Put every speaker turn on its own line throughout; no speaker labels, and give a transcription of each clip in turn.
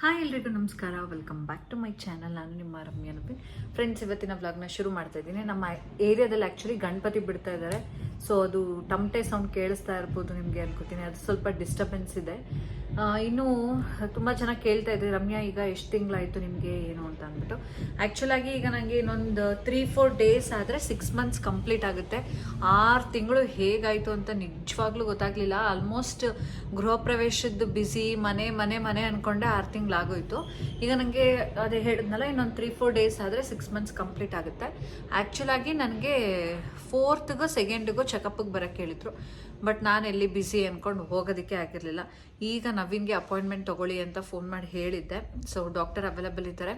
Hi ಎಲ್ರಿಗೂ ನಮಸ್ಕಾರ. Welcome back to my channel ನಾನು ನಿಮ್ಮ ರಮ್ಯ ನಪಿನ್ ಫ್ರೆಂಡ್ಸ್ ಇವತ್ತಿನ ವ್ಲಾಗ್ನ ಶುರು ಮಾಡ್ತಾ ಇದ್ದೀನಿ. ನಮ್ಮ ಏರಿಯಾದಲ್ಲಿ ಆ್ಯಕ್ಚುಲಿ ಗಣಪತಿ ಬಿಡ್ತಾ ಇದ್ದಾರೆ ಸೊ ಅದು ಟಮಟೆ ಸೌಂಡ್ ಕೇಳಿಸ್ತಾ ಇರ್ಬೋದು ನಿಮಗೆ ಅನ್ಕೋತೀನಿ ಅದು ಸ್ವಲ್ಪ ಡಿಸ್ಟರ್ಬೆನ್ಸ್ ಇದೆ. ಇನ್ನೂ ತುಂಬ ಜನ ಕೇಳ್ತಾ ಇದೆ ರಮ್ಯಾ, ಈಗ ಎಷ್ಟು ತಿಂಗಳಾಯಿತು ನಿಮಗೆ? ಏನು ಅಂತ ಅಂದ್ಬಿಟ್ಟು. ಆ್ಯಕ್ಚುಲಾಗಿ ಈಗ ನನಗೆ ಇನ್ನೊಂದು ತ್ರೀ ಫೋರ್ ಡೇಸ್ ಆದರೆ ಸಿಕ್ಸ್ ಮಂತ್ಸ್ ಕಂಪ್ಲೀಟ್ ಆಗುತ್ತೆ. ಆರು ತಿಂಗಳು ಹೇಗಾಯಿತು ಅಂತ ನಿಜವಾಗ್ಲೂ ಗೊತ್ತಾಗಲಿಲ್ಲ. ಆಲ್ಮೋಸ್ಟ್ ಗೃಹ ಪ್ರವೇಶದ್ದು ಬ್ಯುಸಿ ಮನೆ ಮನೆ ಮನೆ ಅಂದ್ಕೊಂಡೆ ಆರು ತಿಂಗಳಾಗೋಯ್ತು ಈಗ ನನಗೆ ಅದೇ ಹೇಳಿದ್ನಲ್ಲ, ಇನ್ನೊಂದು ತ್ರೀ ಫೋರ್ ಡೇಸ್ ಆದರೆ ಸಿಕ್ಸ್ ಮಂತ್ಸ್ ಕಂಪ್ಲೀಟ್ ಆಗುತ್ತೆ. ಆ್ಯಕ್ಚುಲಾಗಿ ನನಗೆ ಫೋರ್ತ್ಗೂ ಸೆಕೆಂಡಿಗೂ ಚೆಕಪ್ಗೆ ಬರೋಕ್ಕೆ ಹೇಳಿದ್ರು. ಬಟ್ ನಾನು ಎಲ್ಲಿ ಬ್ಯುಸಿ ಅಂದ್ಕೊಂಡು ಹೋಗೋದಕ್ಕೆ ಆಗಿರಲಿಲ್ಲ. ಈಗ ನವೀನ್ಗೆ ಅಪಾಯಿಂಟ್ಮೆಂಟ್ ತೊಗೊಳ್ಳಿ ಅಂತ ಫೋನ್ ಮಾಡಿ ಹೇಳಿದ್ದೆ. ಸೊ ಡಾಕ್ಟರ್ ಅವೈಲಬಲ್ ಇದ್ದಾರೆ.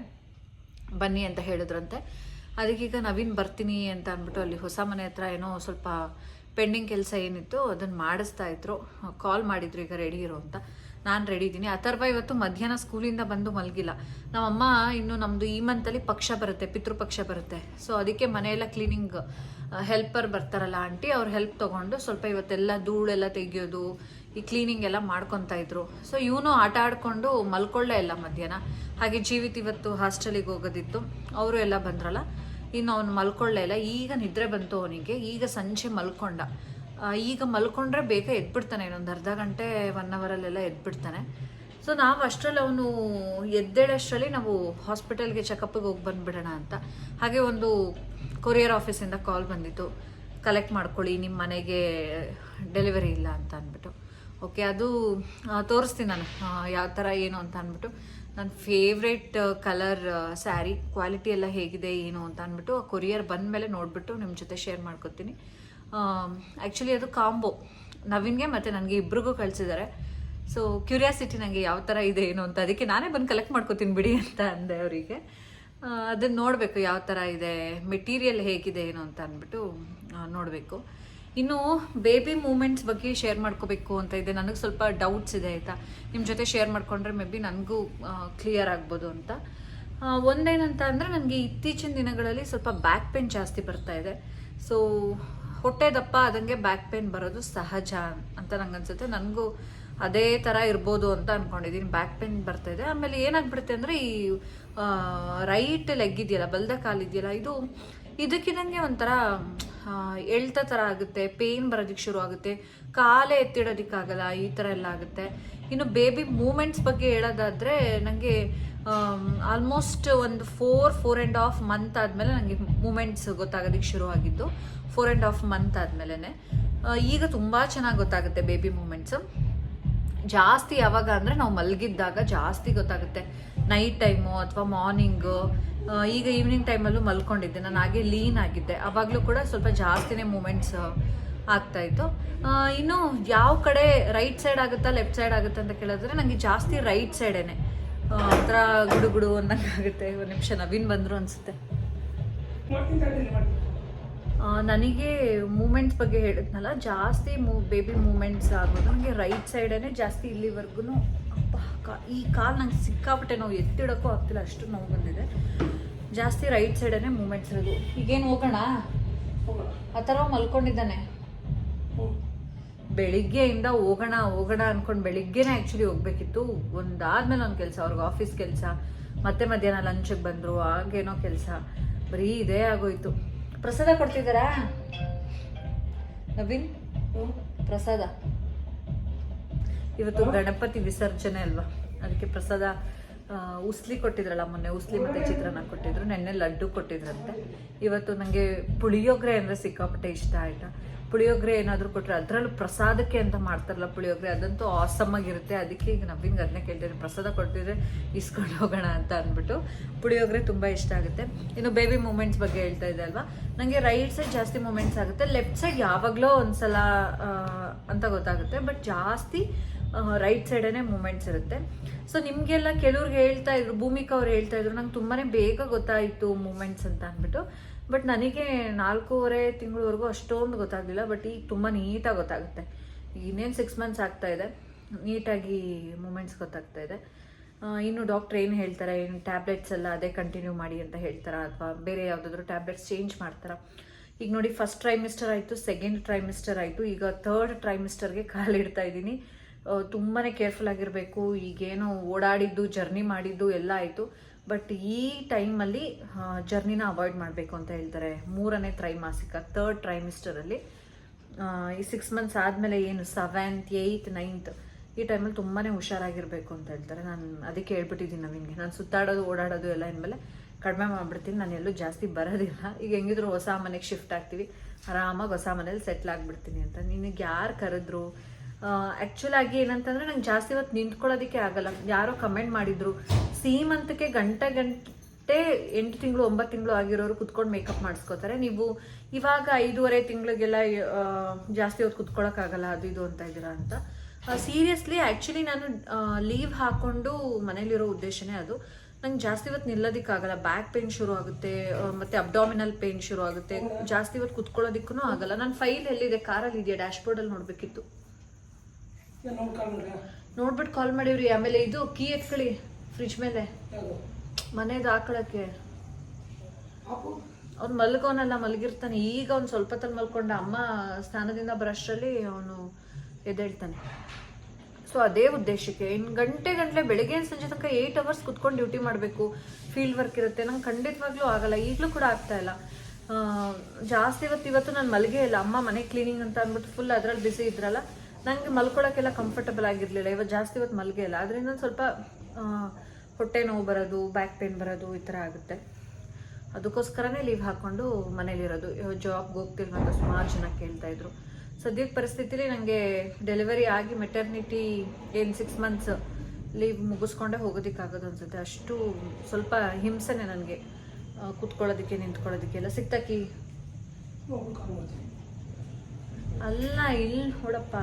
ಬನ್ನಿ ಅಂತ ಹೇಳಿದ್ರಂತೆ. ಅದಕ್ಕೀಗ ನವೀನ್ ಬರ್ತೀನಿ ಅಂತ ಅಂದ್ಬಿಟ್ಟು ಅಲ್ಲಿ ಹೊಸ ಮನೆ ಹತ್ರ ಏನೋ ಸ್ವಲ್ಪ ಪೆಂಡಿಂಗ್ ಕೆಲಸ ಏನಿತ್ತು ಅದನ್ನು ಮಾಡಿಸ್ತಾ ಇದ್ರು. ಕಾಲ್ ಮಾಡಿದ್ರು ಈಗ ರೆಡಿ ಇರೋ ಅಂತ. ನಾನು ರೆಡಿ ಇದ್ದೀನಿ. ಅಥರ್ವ ಇವತ್ತು ಮಧ್ಯಾಹ್ನ ಸ್ಕೂಲಿಂದ ಬಂದು ಮಲಗಿಲ್ಲ. ನಮ್ಮಮ್ಮ ಇನ್ನು ನಮ್ಮದು ಈ ಮಂತಲ್ಲಿ ಪಕ್ಷ ಬರುತ್ತೆ ಪಿತೃಪಕ್ಷ ಬರುತ್ತೆ. ಸೊ ಅದಕ್ಕೆ ಮನೆಯೆಲ್ಲ ಕ್ಲೀನಿಂಗ್ ಹೆಲ್ಪರ್ ಬರ್ತಾರಲ್ಲ ಆಂಟಿ, ಅವ್ರ ಹೆಲ್ಪ್ ತೊಗೊಂಡು ಸ್ವಲ್ಪ ಇವತ್ತೆಲ್ಲ ಧೂಳೆಲ್ಲ ತೆಗೆಯೋದು, ಈ ಕ್ಲೀನಿಂಗ್ ಎಲ್ಲ ಮಾಡ್ಕೊತಾ ಇದ್ರು. ಸೊ ಇವನು ಆಟ ಆಡ್ಕೊಂಡು ಮಲ್ಕೊಳ್ಳೇ ಇಲ್ಲ ಮಧ್ಯಾಹ್ನ. ಹಾಗೆ ಜೀವಿತ ಇವತ್ತು ಹಾಸ್ಟೆಲಿಗೆ ಹೋಗೋದಿತ್ತು. ಅವರು ಎಲ್ಲ ಬಂದ್ರಲ್ಲ. ಇನ್ನು ಅವ್ನು ಮಲ್ಕೊಳ್ಳೇ ಇಲ್ಲ. ಈಗ ನಿದ್ರೆ ಬಂತು ಅವನಿಗೆ. ಈಗ ಸಂಜೆ ಮಲ್ಕೊಂಡ. ಈಗ ಮಲ್ಕೊಂಡ್ರೆ ಬೇಗ ಎದ್ಬಿಡ್ತಾನೆ, ಇನ್ನೊಂದು ಅರ್ಧ ಗಂಟೆ ಒನ್ ಅವರಲ್ಲೆಲ್ಲ ಎದ್ಬಿಡ್ತಾನೆ. ಸೊ ನಾವು ಅಷ್ಟರಲ್ಲಿ ಅವನು ಎದ್ದೇಳಷ್ಟರಲ್ಲಿ ನಾವು ಹಾಸ್ಪಿಟಲ್ಗೆ ಚೆಕಪ್ಗೆ ಹೋಗಿ ಬಂದ್ಬಿಡೋಣ ಅಂತ. ಹಾಗೆ ಒಂದು ಕೊರಿಯರ್ ಆಫೀಸಿಂದ ಕಾಲ್ ಬಂದಿತ್ತು. ಕಲೆಕ್ಟ್ ಮಾಡ್ಕೊಳ್ಳಿ ನಿಮ್ಮ ಮನೆಗೆ ಡೆಲಿವರಿ ಇಲ್ಲ ಅಂತ ಅಂದ್ಬಿಟ್ಟು. ಓಕೆ ಅದು ತೋರಿಸ್ತೀನಿ ನಾನು ಯಾವ ಥರ ಏನು ಅಂತ ಅಂದ್ಬಿಟ್ಟು. ನನ್ನ ಫೇವ್ರೇಟ್ ಕಲರ್ ಸ್ಯಾರಿ ಕ್ವಾಲಿಟಿ ಎಲ್ಲ ಹೇಗಿದೆ, ಏನು ಅಂತ ಅಂದ್ಬಿಟ್ಟು ಕೊರಿಯರ್ ಬಂದ ಮೇಲೆ ನೋಡಿಬಿಟ್ಟು ನಿಮ್ಮ ಜೊತೆ ಶೇರ್ ಮಾಡ್ಕೊತೀನಿ. ಆ್ಯಕ್ಚುಲಿ ಅದು ಕಾಂಬೋ ನವೀನ್ಗೆ ಮತ್ತು ನನಗೆ ಇಬ್ರಿಗೂ ಕಳಿಸಿದ್ದಾರೆ ಸೊ ಕ್ಯೂರಿಯಾಸಿಟಿ ನನಗೆ ಯಾವ ಥರ ಇದೆ, ಏನು ಅಂತ ಅದಕ್ಕೆ ನಾನೇ ಬಂದು ಕಲೆಕ್ಟ್ ಮಾಡ್ಕೋತೀನಿ ಬಿಡಿ ಅಂತ ಅಂದೆ ಅವರಿಗೆ. ಅದನ್ನು ನೋಡಬೇಕು ಯಾವ ಥರ ಇದೆ ಮೆಟೀರಿಯಲ್ ಹೇಗಿದೆ, ಏನು ಅಂತ ಅಂದ್ಬಿಟ್ಟು ನೋಡಬೇಕು. ಇನ್ನು ಬೇಬಿ ಮೂಮೆಂಟ್ಸ್ ಬಗ್ಗೆ ಶೇರ್ ಮಾಡ್ಕೋಬೇಕು ಅಂತ ಇದೆ. ನನಗೆ ಸ್ವಲ್ಪ ಡೌಟ್ಸ್ ಇದೆ, ಆಯಿತಾ? ನಿಮ್ಮ ಜೊತೆ ಶೇರ್ ಮಾಡಿಕೊಂಡ್ರೆ ಮೇ ಬಿ ನನಗೂ ಕ್ಲಿಯರ್ ಆಗ್ಬೋದು ಅಂತ. ಒಂದೇನಂತ ಅಂದರೆ ನನಗೆ ಇತ್ತೀಚಿನ ದಿನಗಳಲ್ಲಿ ಸ್ವಲ್ಪ ಬ್ಯಾಕ್ ಪೇನ್ ಜಾಸ್ತಿ ಬರ್ತಾ ಇದೆ. ಸೊ ಹೊಟ್ಟೆ ದಪ್ಪ ಆದಂಗೆ ಬ್ಯಾಕ್ ಪೇನ್ ಬರೋದು ಸಹಜ ಅಂತ ನಂಗೆ ಅನ್ಸುತ್ತೆ ನನಗೂ ಅದೇ ಥರ ಇರ್ಬೋದು ಅಂತ ಅನ್ಕೊಂಡಿದ್ದೀನಿ ಬ್ಯಾಕ್ ಪೇನ್ ಬರ್ತಾ ಇದೆ. ಆಮೇಲೆ ಏನಾಗ್ಬಿಡುತ್ತೆ ಅಂದರೆ ಈ ರೈಟ್ ಲೆಗ್ ಇದೆಯಲ್ಲ, ಬಲ್ದ ಕಾಲಿದೆಯಲ್ಲ ಇದು ಇದಕ್ಕಿದಂಗೆ ಒಂಥರ ಎಳ್ತ ಥರ ಆಗುತ್ತೆ. ಪೇನ್ ಬರೋದಕ್ಕೆ ಶುರು ಆಗುತ್ತೆ. ಕಾಲೇ ಎತ್ತಿಡೋದಕ್ಕಾಗಲ್ಲ, ಈ ಥರ ಎಲ್ಲ ಆಗುತ್ತೆ. ಇನ್ನು ಬೇಬಿ ಮೂಮೆಂಟ್ಸ್ ಬಗ್ಗೆ ಹೇಳೋದಾದರೆ ನನಗೆ ಆಲ್ಮೋಸ್ಟ್ ಒಂದು four four and half month ಆದಮೇಲೆ ನನಗೆ ಮೂಮೆಂಟ್ಸ್ ಗೊತ್ತಾಗೋದಕ್ಕೆ ಶುರು ಆಗಿದ್ದು ಫೋರ್ ಆ್ಯಂಡ್ ಹಾಫ್ ಮಂತ್ ಆದಮೇಲೆ ಈಗ ತುಂಬ ಚೆನ್ನಾಗಿ ಗೊತ್ತಾಗುತ್ತೆ ಬೇಬಿ ಮೂಮೆಂಟ್ಸು ಜಾಸ್ತಿ ಯಾವಾಗ ಅಂದರೆ ನಾವು ಮಲಗಿದ್ದಾಗ ಜಾಸ್ತಿ ಗೊತ್ತಾಗುತ್ತೆ. ನೈಟ್ ಟೈಮು ಅಥವಾ ಮಾರ್ನಿಂಗು ಈಗ ಈವ್ನಿಂಗ್ ಟೈಮಲ್ಲೂ ಮಲ್ಕೊಂಡಿದ್ದೆ. ನಾನು ಹಾಗೆ ಲೀನ್ ಆಗಿದ್ದೆ. ಆವಾಗಲೂ ಕೂಡ ಸ್ವಲ್ಪ ಜಾಸ್ತಿನೇ ಮೂಮೆಂಟ್ಸ್ ಆಗ್ತಾ ಇತ್ತು. ಇನ್ನು ಯಾವ ಕಡೆ ರೈಟ್ ಸೈಡ್ ಆಗುತ್ತಾ ಲೆಫ್ಟ್ ಸೈಡ್ ಆಗುತ್ತಾ ಅಂತ ಕೇಳಿದ್ರೆ ನನಗೆ ಜಾಸ್ತಿ ರೈಟ್ ಸೈಡೇನೆ ಒಂಥರ ಗುಡು ಗುಡು ಅನ್ನಂಗೆ ಆಗುತ್ತೆ ಒಂದು ನಿಮಿಷ ನವೀನ್ ಬಂದರು ಅನಿಸುತ್ತೆ. ನನಗೆ ಮೂಮೆಂಟ್ಸ್ ಬಗ್ಗೆ ಹೇಳಿದ್ನಲ್ಲ, ಜಾಸ್ತಿ ಮೂ, ಬೇಬಿ ಮೂಮೆಂಟ್ಸ್ ಆಗೋದು ನನಗೆ ರೈಟ್ ಸೈಡೇ ಜಾಸ್ತಿ ಇಲ್ಲಿವರೆಗೂ ಅಪ್ಪ ಕಾ, ಈ ಕಾಲು ನಂಗೆ ಸಿಕ್ಕಾಪಟ್ಟೆ ನೋವು, ಎತ್ತಿಡೋಕ್ಕೂ ಆಗ್ತಿಲ್ಲ, ಅಷ್ಟು ನೋವು ಬಂದಿದೆ. ಜಾಸ್ತಿ ರೈಟ್ ಸೈಡೇ ಮೂಮೆಂಟ್ಸ್ ಇರೋದು. ಈಗೇನು ಹೋಗೋಣ? ಆ ಥರ ಮಲ್ಕೊಂಡಿದ್ದಾನೆ. ಬೆಳಿಗ್ಗೆಯಿಂದ ಹೋಗೋಣ ಹೋಗೋಣ ಅನ್ಕೊಂಡು ಬೆಳಿಗ್ಗೆನೇ ಆ್ಯಕ್ಚುಲಿ ಹೋಗ್ಬೇಕಿತ್ತು. ಒಂದಾದ್ಮೇಲೆ ಒಂದು ಕೆಲಸ ಅವ್ರಿಗೆ ಆಫೀಸ್ ಕೆಲಸ ಮತ್ತೆ ಮಧ್ಯಾಹ್ನ ಲಂಚಿಗೆ ಬಂದರು ಹಾಗೇನೋ ಕೆಲಸ. ಬರೀ ಇದೇ ಆಗೋಯ್ತು. ಪ್ರಸಾದ ಕೊಡ್ತಿದ್ದಾರಾ ನವೀನ್? ಪ್ರಸಾದ. ಇವತ್ತು ಗಣಪತಿ ವಿಸರ್ಜನೆ ಅಲ್ವಾ? ಅದಕ್ಕೆ ಪ್ರಸಾದ ಉಸ್ಲಿ ಕೊಟ್ಟಿದ್ರಲ್ಲ ಮೊನ್ನೆ ಉಸ್ಲಿ ಮತ್ತೆ ಚಿತ್ರಾನ್ನ ಕೊಟ್ಟಿದ್ರು. ನೆನ್ನೆ ಲಡ್ಡು ಕೊಟ್ಟಿದ್ರಂತೆ. ಇವತ್ತು ನನಗೆ ಪುಳಿಯೋಗರೆ ಅಂದರೆ ಸಿಕ್ಕಾಪಟ್ಟೆ ಇಷ್ಟ ಆಯ್ತಾ? ಪುಳಿಯೋಗರೆ ಏನಾದರೂ ಕೊಟ್ಟರೆ ಅದರಲ್ಲೂ ಪ್ರಸಾದಕ್ಕೆ ಅಂತ ಮಾಡ್ತಾರಲ್ಲ ಪುಳಿಯೋಗರೆ, ಅದಂತೂ ಆಸಮ್ ಆಗಿರುತ್ತೆ. ಅದಕ್ಕೆ ಈಗ ನವ್ವಿಂಗ್ ಅದನ್ನೇ ಕೇಳ್ತೀನಿ ಪ್ರಸಾದ ಕೊಡ್ತಿದ್ರೆ ಇಸ್ಕೊಂಡು ಹೋಗೋಣ ಅಂತ ಅಂದ್ಬಿಟ್ಟು. ಪುಳಿಯೋಗರೆ ತುಂಬ ಇಷ್ಟ ಆಗುತ್ತೆ. ಇನ್ನು ಬೇಬಿ ಮೂಮೆಂಟ್ಸ್ ಬಗ್ಗೆ ಹೇಳ್ತಾ ಇದೆ ಅಲ್ವಾ? ನನಗೆ ರೈಟ್ ಸೈಡ್ ಜಾಸ್ತಿ ಮೂಮೆಂಟ್ಸ್ ಆಗುತ್ತೆ. ಲೆಫ್ಟ್ ಸೈಡ್ ಯಾವಾಗಲೋ ಒಂದ್ಸಲ ಅಂತ ಗೊತ್ತಾಗುತ್ತೆ. ಬಟ್ ಜಾಸ್ತಿ ರೈಟ್ ಸೈಡೇ ಮೂಮೆಂಟ್ಸ್ ಇರುತ್ತೆ. ಸೊ ನಿಮಗೆಲ್ಲ ಕೆಲವ್ರಿಗೆ ಹೇಳ್ತಾ ಇದ್ರು, ಭೂಮಿಕಾ ಅವ್ರು ಹೇಳ್ತಾ ಇದ್ರು, ನಂಗೆ ತುಂಬಾ ಬೇಗ ಗೊತ್ತಾಯಿತು ಮೂಮೆಂಟ್ಸ್ ಅಂತ ಅಂದ್ಬಿಟ್ಟು. ಬಟ್ ನನಗೆ ನಾಲ್ಕೂವರೆ ತಿಂಗಳವರೆಗೂ ಅಷ್ಟೊಂದು ಗೊತ್ತಾಗಲಿಲ್ಲ ಬಟ್ ಈಗ ತುಂಬ ನೀಟಾಗಿ ಗೊತ್ತಾಗುತ್ತೆ. ಇನ್ನೇನು ಸಿಕ್ಸ್ ಮಂತ್ಸ್ ಆಗ್ತಾ ಇದೆ ನೀಟಾಗಿ ಮೂಮೆಂಟ್ಸ್ ಗೊತ್ತಾಗ್ತಾ ಇದೆ. ಇನ್ನು ಡಾಕ್ಟ್ರ್ ಏನು ಹೇಳ್ತಾರೆ ಏನು ಟ್ಯಾಬ್ಲೆಟ್ಸ್ ಎಲ್ಲ ಅದೇ ಕಂಟಿನ್ಯೂ ಮಾಡಿ ಅಂತ ಹೇಳ್ತಾರಾ, ಅಥವಾ ಬೇರೆ ಯಾವುದಾದ್ರೂ ಟ್ಯಾಬ್ಲೆಟ್ಸ್ ಚೇಂಜ್ ಮಾಡ್ತಾರಾ? ಈಗ ನೋಡಿ ಫಸ್ಟ್ ಟ್ರೈಮಿಸ್ಟರ್ ಆಯಿತು ಸೆಕೆಂಡ್ ಟ್ರೈಮಿಸ್ಟರ್ ಆಯಿತು, ಈಗ ಥರ್ಡ್ ಟ್ರೈಮಿಸ್ಟರ್ಗೆ ಕಾಲಿಡ್ತಾ ಇದ್ದೀನಿ. ತುಂಬಾ ಕೇರ್ಫುಲ್ ಆಗಿರಬೇಕು, ಈಗೇನು ಓಡಾಡಿದ್ದು ಜರ್ನಿ ಮಾಡಿದ್ದು ಎಲ್ಲ ಆಯಿತು. ಬಟ್ ಈ ಟೈಮಲ್ಲಿ ಜರ್ನಿನ ಅವಾಯ್ಡ್ ಮಾಡಬೇಕು ಅಂತ ಹೇಳ್ತಾರೆ. ಮೂರನೇ ತ್ರೈಮಾಸಿಕ ಥರ್ಡ್ ಟ್ರೈಮಿಸ್ಟರಲ್ಲಿ ಈ ಸಿಕ್ಸ್ ಮಂತ್ಸ್ ಆದಮೇಲೆ ಏನು ಸೆವೆಂತ್ ಏಯ್ತ್ ನೈನ್ತ್ ಈ ಟೈಮಲ್ಲಿ ತುಂಬಾ ಹುಷಾರಾಗಿರಬೇಕು ಅಂತ ಹೇಳ್ತಾರೆ. ನಾನು ಅದಕ್ಕೆ ಹೇಳ್ಬಿಟ್ಟಿದ್ದೀನಿ ನವೀನ್ಗೆ ನಾನು ಸುತ್ತಾಡೋದು, ಓಡಾಡೋದು ಎಲ್ಲ ಇನ್ಮೇಲೆ ಕಡಿಮೆ ಮಾಡಿಬಿಡ್ತೀನಿ. ನಾನು ಎಲ್ಲೂ ಜಾಸ್ತಿ ಬರೋದಿಲ್ಲ. ಈಗ ಹೆಂಗಿದ್ರು ಹೊಸ ಮನೆಗೆ ಶಿಫ್ಟ್ ಆಗ್ತೀವಿ. ಆರಾಮಾಗಿ ಹೊಸ ಮನೇಲಿ ಸೆಟ್ಲ್ ಆಗಿಬಿಡ್ತೀನಿ ಅಂತ. ನಿನಗೆ ಯಾರು ಕರೆದ್ರು? ಆ್ಯಕ್ಚುಲ್ ಆಗಿ ಏನಂತಂದ್ರೆ ನಂಗೆ ಜಾಸ್ತಿ ಇವತ್ತು ನಿಂತ್ಕೊಳ್ಳೋದಕ್ಕೆ ಆಗಲ್ಲ. ಯಾರೋ ಕಮೆಂಟ್ ಮಾಡಿದ್ರು ಸೀಮಂತಕ್ಕೆ ಗಂಟೆ ಗಂಟೆ ಎಂಟು ತಿಂಗಳು, ಒಂಬತ್ತು ತಿಂಗಳು ಆಗಿರೋರು ಕುತ್ಕೊಂಡು ಮೇಕಪ್ ಮಾಡಿಸ್ಕೋತಾರೆ. ನೀವು ಇವಾಗ ಐದೂವರೆ ತಿಂಗಳಿಗೆಲ್ಲ ಜಾಸ್ತಿ ಹೊತ್ತು ಕುತ್ಕೊಳ್ಳೋಕ್ಕಾಗಲ್ಲ ಅದು ಇದು ಅಂತ ಇದ್ದೀರಾ ಅಂತ. ಸೀರಿಯಸ್ಲಿ ಆ್ಯಕ್ಚುಲಿ ನಾನು ಲೀವ್ ಹಾಕೊಂಡು ಮನೇಲಿರೋ ಉದ್ದೇಶನೇ ಅದು. ನಂಗೆ ಜಾಸ್ತಿ ಇವತ್ತು ನಿಲ್ಲೋದಕ್ಕಾಗಲ್ಲ ಬ್ಯಾಕ್ ಪೇನ್ ಶುರು ಆಗುತ್ತೆ ಮತ್ತೆ ಅಬ್ಡಾಮಿನಲ್ ಪೇನ್ ಶುರು ಆಗುತ್ತೆ. ಜಾಸ್ತಿ ಇವತ್ತು ಕುತ್ಕೊಳ್ಳೋದಕ್ಕೂ ಆಗಲ್ಲ. ನಾನು ಫೈಲ್ ಎಲ್ಲಿದೆ? ಕಾರಲ್ಲಿ ಇದೆಯಾ? ಡ್ಯಾಶ್ಬೋರ್ಡಲ್ಲಿ ನೋಡಬೇಕಿತ್ತು. ನೋಡ್ಬಿಟ್ಟು ಕಾಲ್ ಮಾಡಿವ್ರಿ ಆಮೇಲೆ ಇದು ಕೀ ಎತ್ಕೊಳ್ಳಿ ಫ್ರಿಜ್ ಮೇಲೆ. ಮನೇದು ಹಾಕೊಳಕ್ಕೆ. ಅವ್ನು ಮಲ್ಗೋನಲ್ಲ ಮಲಗಿರ್ತಾನೆ. ಈಗ ಅವ್ನು ಸ್ವಲ್ಪ ತಲೆ ಮಲ್ಕೊಂಡ ಅಮ್ಮ ಸ್ನಾನದಿಂದ ಬ್ರಷಲ್ಲಿ ಅವನು ಎದ್ದೇಳ್ತಾನೆ. ಸೊ ಅದೇ ಉದ್ದೇಶಕ್ಕೆ ಇನ್ನು ಗಂಟೆ ಗಂಟೆ ಬೆಳಗ್ಗೆ ಸಂಜೆ ತನಕ ಏಯ್ಟ್ ಅವರ್ಸ್ ಕುತ್ಕೊಂಡು ಡ್ಯೂಟಿ ಮಾಡಬೇಕು. ಫೀಲ್ಡ್ ವರ್ಕ್ ಇರುತ್ತೆ. ನಂಗೆ ಖಂಡಿತವಾಗ್ಲೂ ಆಗಲ್ಲ. ಈಗಲೂ ಕೂಡ ಆಗ್ತಾ ಇಲ್ಲ. ಜಾಸ್ತಿ ಇವತ್ತು ಇವತ್ತು ನಾನು ಮಲಗೇ ಇಲ್ಲ. ಅಮ್ಮ ಮನೆ ಕ್ಲೀನಿಂಗ್ ಅಂತ ಅಂದ್ಬಿಟ್ಟು ಫುಲ್ ಅದ್ರಲ್ಲಿ ಬಿಸಿ ಇದ್ರಲ್ಲ. ನನಗೆ ಮಲ್ಕೊಳಕ್ಕೆಲ್ಲ ಕಂಫರ್ಟಬಲ್ ಆಗಿರಲಿಲ್ಲ. ಇವತ್ತು ಜಾಸ್ತಿ ಇವತ್ತು ಮಲಗೇ ಇಲ್ಲ. ಅದರಿಂದ ಸ್ವಲ್ಪ ಹೊಟ್ಟೆ ನೋವು ಬರೋದು ಬ್ಯಾಕ್ ಪೇನ್ ಬರೋದು ಈ ಥರ ಆಗುತ್ತೆ. ಅದಕ್ಕೋಸ್ಕರನೇ ಲೀವ್ ಹಾಕೊಂಡು ಮನೇಲಿರೋದು. ಜಾಬ್ಗೆ ಹೋಗ್ತಿಲ್ಲ ಅಂತ ಸುಮಾರು ಜನ ಕೇಳ್ತಾ ಇದ್ರು. ಸದ್ಯದ ಪರಿಸ್ಥಿತಿಲಿ ನನಗೆ ಡೆಲಿವರಿ ಆಗಿ ಮೆಟರ್ನಿಟಿ ಏನು ಸಿಕ್ಸ್ ಮಂತ್ಸ್ ಲೀವ್ ಮುಗಿಸ್ಕೊಂಡೇ ಹೋಗೋದಕ್ಕಾಗೋದು ಅನ್ಸುತ್ತೆ. ಅಷ್ಟು ಸ್ವಲ್ಪ ಹಿಂಸೆನೆ ನನಗೆ ಕುತ್ಕೊಳ್ಳೋದಕ್ಕೆ ನಿಂತ್ಕೊಳ್ಳೋದಕ್ಕೆಲ್ಲ ಸಿಕ್ತಾಕಿ. ಅಲ್ಲ, ಇಲ್ಲಿ ನೋಡಪ್ಪ.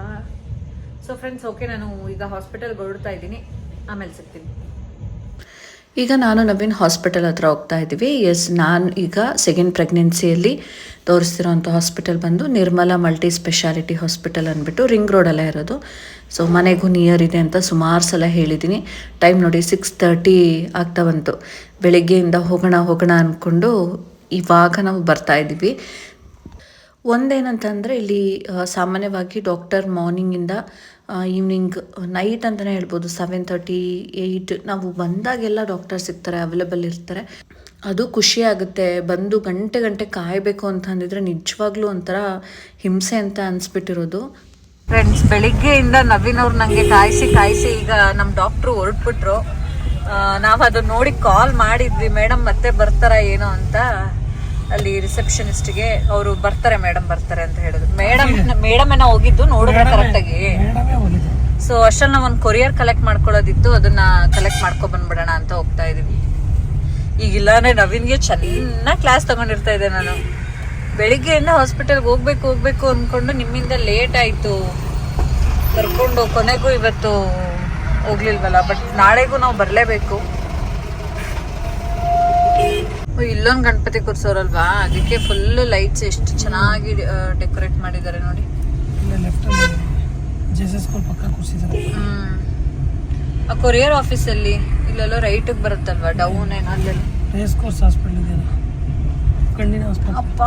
ಸೊ ಫ್ರೆಂಡ್ಸ್ ಓಕೆ ನಾನು ಈಗ ಹಾಸ್ಪಿಟಲ್ಗೆ ಹೊರಡ್ತಾ ಇದ್ದೀನಿ. ಆಮೇಲೆ ಸಿಗ್ತೀನಿ.
ಈಗ ನಾನು ನವೀನ್ ಹಾಸ್ಪಿಟಲ್ ಹತ್ರ ಹೋಗ್ತಾ ಇದ್ದೀವಿ. ಎಸ್ ನಾನು ಈಗ ಸೆಕೆಂಡ್ ಪ್ರೆಗ್ನೆನ್ಸಿಯಲ್ಲಿ ತೋರಿಸ್ತಿರೋಂಥ ಹಾಸ್ಪಿಟಲ್ ಬಂದು ನಿರ್ಮಲಾ ಮಲ್ಟಿ ಸ್ಪೆಷಾಲಿಟಿ ಹಾಸ್ಪಿಟಲ್ ಅಂದ್ಬಿಟ್ಟು ರಿಂಗ್ ರೋಡಲ್ಲೇ ಇರೋದು. ಸೊ ಮನೆಗೂ ನಿಯರ್ ಇದೆ ಅಂತ ಸುಮಾರು ಸಲ ಹೇಳಿದ್ದೀನಿ. ಟೈಮ್ ನೋಡಿ ಸಿಕ್ಸ್ ತರ್ಟಿ ಆಗ್ತಾ ಬಂತು. ಬೆಳಿಗ್ಗೆಯಿಂದ ಹೋಗೋಣ ಹೋಗೋಣ ಅಂದ್ಕೊಂಡು ಇವಾಗ ನಾವು ಬರ್ತಾ ಇದ್ದೀವಿ. ಒಂದೇನಂತಂದರೆ ಇಲ್ಲಿ ಸಾಮಾನ್ಯವಾಗಿ ಡಾಕ್ಟರ್ ಮಾರ್ನಿಂಗಿಂದ ಈವ್ನಿಂಗ್ ನೈಟ್ ಅಂತಲೇ ಹೇಳ್ಬೋದು. ಸೆವೆನ್ ತರ್ಟಿ ಏಯ್ಟ್ ನಾವು ಬಂದಾಗೆಲ್ಲ ಡಾಕ್ಟರ್ ಸಿಗ್ತಾರೆ ಅವೈಲೇಬಲ್ ಇರ್ತಾರೆ. ಅದು ಖುಷಿ ಆಗುತ್ತೆ. ಬಂದು ಗಂಟೆ ಗಂಟೆ ಕಾಯಬೇಕು ಅಂತ ಅಂದಿದ್ರೆ ನಿಜವಾಗ್ಲೂ ಒಂಥರ ಹಿಂಸೆ ಅಂತ ಅನಿಸ್ಬಿಟ್ಟಿರೋದು.
ಫ್ರೆಂಡ್ಸ್ ಬೆಳಿಗ್ಗೆಯಿಂದ ನವೀನ್ ಅವ್ರು ನಂಗೆ ಕಾಯಿಸಿ ಕಾಯಿಸಿ ಈಗ ನಮ್ಮ ಡಾಕ್ಟ್ರು ಹೊರಟ್ಬಿಟ್ರು. ನಾವು ಅದನ್ನ ನೋಡಿ ಕಾಲ್ ಮಾಡಿದ್ವಿ. ಮೇಡಮ್ ಮತ್ತೆ ಬರ್ತಾರ, ಏನೋ ಅಂತ. ಅಲ್ಲಿ ರಿಸೆಪ್ಷನಿಸ್ಟ್ಗೆ ಅವರು ಬರ್ತಾರೆ ಮೇಡಮ್ ಬರ್ತಾರೆ ಅಂತ ಹೇಳಿದ್ರು. ಮೇಡಮ್ ಮೇಡಮ್ ಏನೋ ಹೋಗಿದ್ದು ನೋಡಿದ್ರೆ ಕರೆಕ್ಟಾಗಿ ಸೊ ಅಷ್ಟಲ್ಲಿ ನಾವು ಒಂದು ಕೊರಿಯರ್ ಕಲೆಕ್ಟ್ ಮಾಡ್ಕೊಳ್ಳೋದಿತ್ತು ಅದನ್ನ ಕಲೆಕ್ಟ್ ಮಾಡ್ಕೊ ಬಂದ್ಬಿಡೋಣ ಅಂತ ಹೋಗ್ತಾ ಇದೀವಿ. ಈಗ ಇಲ್ಲಾಂದ್ರೆ ನವೀನ್ಗೆ ಚೆನ್ನಾಗಿ ಕ್ಲಾಸ್ ತಗೊಂಡಿರ್ತಾ ಇದ್ದೆ ನಾನು. ಬೆಳಿಗ್ಗೆಯಿಂದ ಹಾಸ್ಪಿಟಲ್ಗೆ ಹೋಗ್ಬೇಕು ಹೋಗ್ಬೇಕು ಅನ್ಕೊಂಡು ನಿಮ್ಮಿಂದ ಲೇಟ್ ಆಯ್ತು. ಕರ್ಕೊಂಡು ಕೊನೆಗೂ ಇವತ್ತು ಹೋಗ್ಲಿಲ್ವಲ್ಲ ಬಟ್ ನಾಳೆಗೂ ನಾವು ಬರಲೇಬೇಕು. ಇಲ್ಲೊಂದು ಗಣಪತಿ ಕೂರ್ಸೋರಲ್ವಾ? ಅದಕ್ಕೆ ಫುಲ್ ಲೈಟ್ಸ್ ಎಷ್ಟು ಚೆನ್ನಾಗಿ ಡೆಕೋರೇಟ್ ಮಾಡಿದ್ದಾರೆ ನೋಡಿ. ಆ ಕೊರಿಯರ್ ಆಫೀಸಲ್ಲಿ ಇಲ್ಲೆಲ್ಲೋ ರೈಟಿಗೆ ಬರುತ್ತಲ್ವಾ? ಡೌನ್ ಏನೋ ಅಲ್ಲೆಲ್ಲ.
ರೇಸ್ ಕೋರ್ಸ್ ಹಾಸ್ಪಿಟಲ್ ಇದೆಯಲ್ಲ ಕಣ್ಣಿನ ಹಾಸ್ಪಿಟಲ್
ಅಪ್ಪ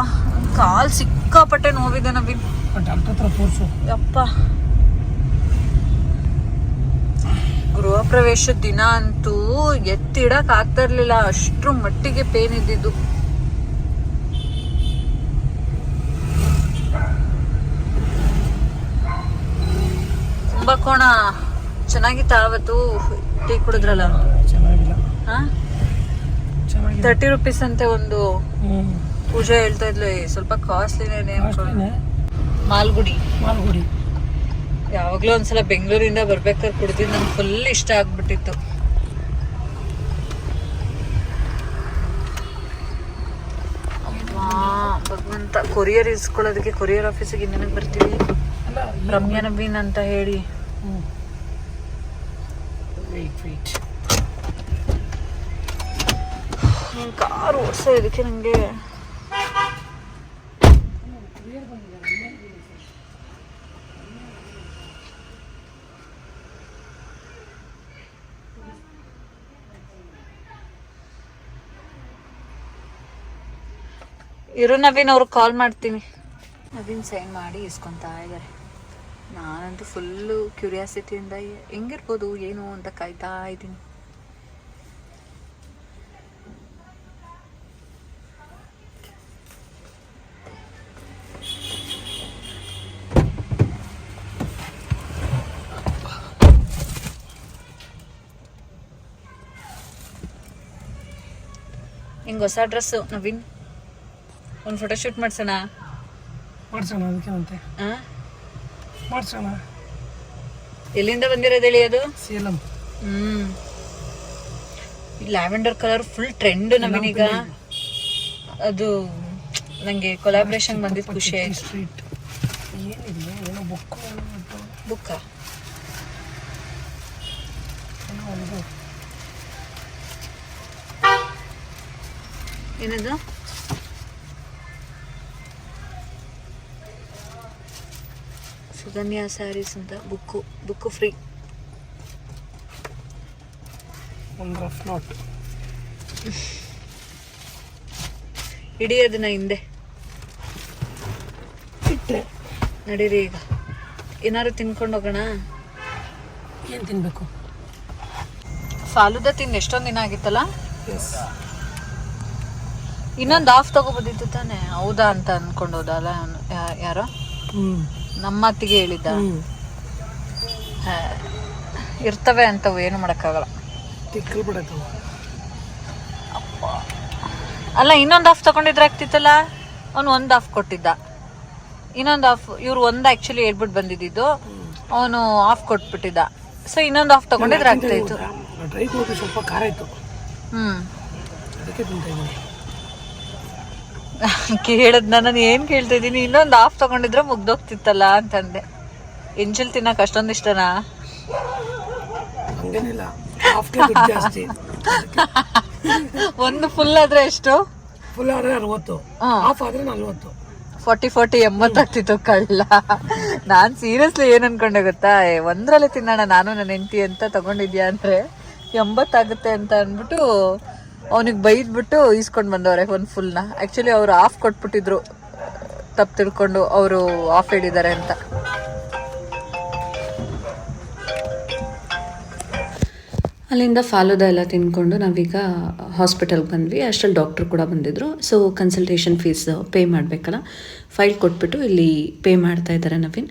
ಕಾಲ್ ಸಿಕ್ಕಾಪಟ್ಟೆ ನೋವಿದೆ ನವೀನ್.
ಡಾಕ್ಟರ್ ಹತ್ರ ತೋರಿಸು
ಅಪ್ಪ ಗೃಹ ಪ್ರವೇಶ ದಿನ ಅಂತೂ ಎತ್ತಿಡಕ್ ಆಗ್ತಾ ಇರ್ಲಿಲ್ಲ ಅಷ್ಟ್ರ ಮಟ್ಟಿಗೆ ಪೇನ್ ಇದ್ದಿದ್ದು. ಕುಂಭಕೋಣ ಕೋಣ. ಚೆನ್ನಾಗಿತ್ತ ಆವತ್ತು ಟೀ ಕುಡಿದ್ರಲ್ಲ? ತರ್ಟಿ ರುಪೀಸ್ ಅಂತೆ ಒಂದು. ಪೂಜೆ ಹೇಳ್ತಾ ಇದ್ಲು ಸ್ವಲ್ಪ ಕಾಸ್ಟ್ಲಿ
ಕಾಸ್ಟ್ಲಿನೇ
ಮಾಲ್ಗುಡಿ.
ಮಾಲ್ಗುಡಿ.
ಯಾವಾಗ್ಲೂ ಒಂದ್ಸಲ ಬೆಂಗಳೂರಿಂದ ಬರ್ಬೇಕಾದ್ರೆ ಕುಡ್ದಿದ್ದು ನಂಗೆ ಫುಲ್ ಇಷ್ಟ ಆಗ್ಬಿಟ್ಟಿತ್ತು. ಅಮ್ಮಾ, ಭಗವಂತ ಕೊರಿಯರ್ ಇಸ್ಕೊಳ್ಳೋದಕ್ಕೆ ಕೊರಿಯರ್ ಆಫೀಸಿಗೆ ನನಗೆ ಬರ್ತೀವಿ?
ಅಲ್ಲ
ರಮ್ಯಾ ನವೀನ್ ಅಂತ ಹೇಳಿ. ಕಾರ್ ಓಡಿಸೋ ಇದಕ್ಕೆ ನನಗೆ ಇರು ನವೀನ್ ಅವ್ರಿಗೆ ಕಾಲ್ ಮಾಡ್ತೀನಿ. ನವೀನ್ ಸೈನ್ ಮಾಡಿ ಇಸ್ಕೊಂತಾ ಇದ್ದಾರೆ
ನಾನಂತೂ ಫುಲ್ಲು ಕ್ಯೂರಿಯಾಸಿಟಿಯಿಂದ ಹೆಂಗಿರ್ಬೋದು, ಏನು ಅಂತ ಕಾಯ್ತಾ ಇದ್ದೀನಿ. ಹಿಂಗೆ ಹೊಸ ಡ್ರೆಸ್ಸು ನವೀನ್? ಒಂದು ಫೋಟೋ ಶೂಟ್ ಮಾಡ್ಸೋಣ?
ಮಾಡ್ಸೋಣ ಅದಕ್ಕೇನಂತೆ
ಹಾಂ
ಮಾಡ್ಸೋಣ.
ಎಲ್ಲಿಂದ ಬಂದಿರೋದು ಹೇಳಿ ಅದು?
ಸೇಲಂ.
ಹ್ಮ್. ಲ್ಯಾವೆಂಡರ್ ಕಲರ್ ಫುಲ್ ಟ್ರೆಂಡ್ ನಮಗೀಗ ಅದು ನಂಗೆ ಕೊಲಾಬ್ರೇಷನ್ ಬಂದಿದ್ದು ಖುಷಿ ಆಯ್ತು.
ಸ್ಟ್ರೀಟ್ ಏನಿದೆ ಏನೋ ಬುಕ್ಕು
ಬುಕ್ಕ
ಏನೋ
ಏನದು? ಸುಗನ್ಯಾ ಸ್ಯಾರೀಸ್ ಅಂತ ಬುಕ್ಕು ಬುಕ್ಕು ಫ್ರೀ
ಒಂದು ರಫ್ ನೋಟ್
ಇಡೀ ಅದನ್ನ ಹಿಂದೆ.
ಇಟ್ಟರೆ
ನಡೀರಿ ಈಗ. ಏನಾದ್ರು ತಿನ್ಕೊಂಡು ಹೋಗೋಣ?
ಏನು ತಿನ್ನಬೇಕು
ಫಾಲುದ ತಿಂದು ಎಷ್ಟೊಂದು ದಿನ ಆಗಿತ್ತಲ್ಲ? ಇನ್ನೊಂದು ಆಫ್ ತಗೋಬೋದಿತ್ತು ತಾನೆ. ಹೌದಾ ಅಂತ ಅನ್ಕೊಂಡು ಹೋದಲ್ಲ. ಯಾರೋ?
ಹ್ಞೂ
ನಮ್ಮ ಅತ್ತಿಗೆ ಹೇಳಿದ್ದ. ಇರ್ತವೆ ಅಂತವು ಏನು ಮಾಡೋಕ್ಕಾಗಲ್ಲ.
ತಿಕ್ಕಲ್
ಅಲ್ಲ ಇನ್ನೊಂದು ಆಫ್ ತಗೊಂಡಿದ್ರೆ ಆಗ್ತಿತ್ತಲ್ಲ? ಅವನು ಒಂದು ಆಫ್ ಕೊಟ್ಟಿದ್ದ. ಇನ್ನೊಂದು ಆಫ್ ಇವ್ರು ಒಂದು ಆ್ಯಕ್ಚುಲಿ ಹೇಳ್ಬಿಟ್ಟು ಬಂದಿದ್ದು ಅವನು ಆಫ್ ಕೊಟ್ಬಿಟ್ಟಿದ್ದ. ಸೊ ಇನ್ನೊಂದು ಆಫ್ ತಗೊಂಡಿದ್ರೆ ಆಗ್ತಾ ಇತ್ತು.
ಡ್ರೈ ಸ್ವಲ್ಪ ಖಾರ ಇತ್ತು.
ಹ್ಮ್.
ಅದಕ್ಕೆ
ಕೇಳದ್ ನಾನು ಏನ್ ಕೇಳ್ತಾ ಇದ್ದೀನಿ? ಇನ್ನೊಂದು ಆಫ್ ತಗೊಂಡಿದ್ರೆ ಮುಗ್ದೋಗ್ತಿತ್ತಲ್ಲ ಅಂತಂದೆ. ಎಂಜಲ್ ತಿನ್ನಕ್ ಅಷ್ಟೊಂದು ಇಷ್ಟನಾ? ಒಂದು ಫುಲ್ ಆದ್ರೆ ಎಷ್ಟು?
ಫುಲ್ ಆದ್ರೆ ಅರವತ್ತು. ಹಾಫ್ ಆದರೆ ನಲ್ವತ್ತು.
ಫಾರ್ಟಿ ಫಾರ್ಟಿ ಎಂಬತ್ತಾಗ್ತಿತ್ತು ಕಳ್ಳ. ನಾನು ಸೀರಿಯಸ್ಲಿ ಏನು ಅನ್ಕೊಂಡೆ ಗೊತ್ತಾ? ಒಂದ್ರಲ್ಲೇ ತಿನ್ನೋಣ ನಾನು ನನ್ನ ಹೆಂಡತಿ ಅಂತ ತಗೊಂಡಿದ್ಯಾ ಅಂದ್ರೆ ಎಂಬತ್ತಾಗುತ್ತೆ ಅಂತ ಅಂದ್ಬಿಟ್ಟು ಅವನಿಗೆ ಬೈದ್ಬಿಟ್ಟು ಈಸ್ಕೊಂಡ್ ಬಂದವ್ರೆ ಒಂದು ಫುಲ್ನ ಆ್ಯಕ್ಚುಲಿ ಅವ್ರು ಆಫ್ ಕೊಟ್ಬಿಟ್ಟಿದ್ರು. ತಪ್ಪು ತಿಳ್ಕೊಂಡು ಅವರು ಆಫ್ ಹೇಳಿದ್ದಾರೆ ಅಂತ.
ಅಲ್ಲಿಂದ ಫಾಲೋದ ಎಲ್ಲ ತಿನ್ಕೊಂಡು ನಾವೀಗ ಹಾಸ್ಪಿಟಲ್ಗೆ ಬಂದ್ವಿ. ಅಷ್ಟರಲ್ಲಿ ಡಾಕ್ಟ್ರು ಕೂಡ ಬಂದಿದ್ದರು ಸೊ ಕನ್ಸಲ್ಟೇಷನ್ ಫೀಸ್ ಪೇ ಮಾಡಬೇಕಲ್ಲ? ಫೈಲ್ ಕೊಟ್ಬಿಟ್ಟು ಇಲ್ಲಿ ಪೇ ಮಾಡ್ತಾ ಇದ್ದಾರೆ ನವೀನ್.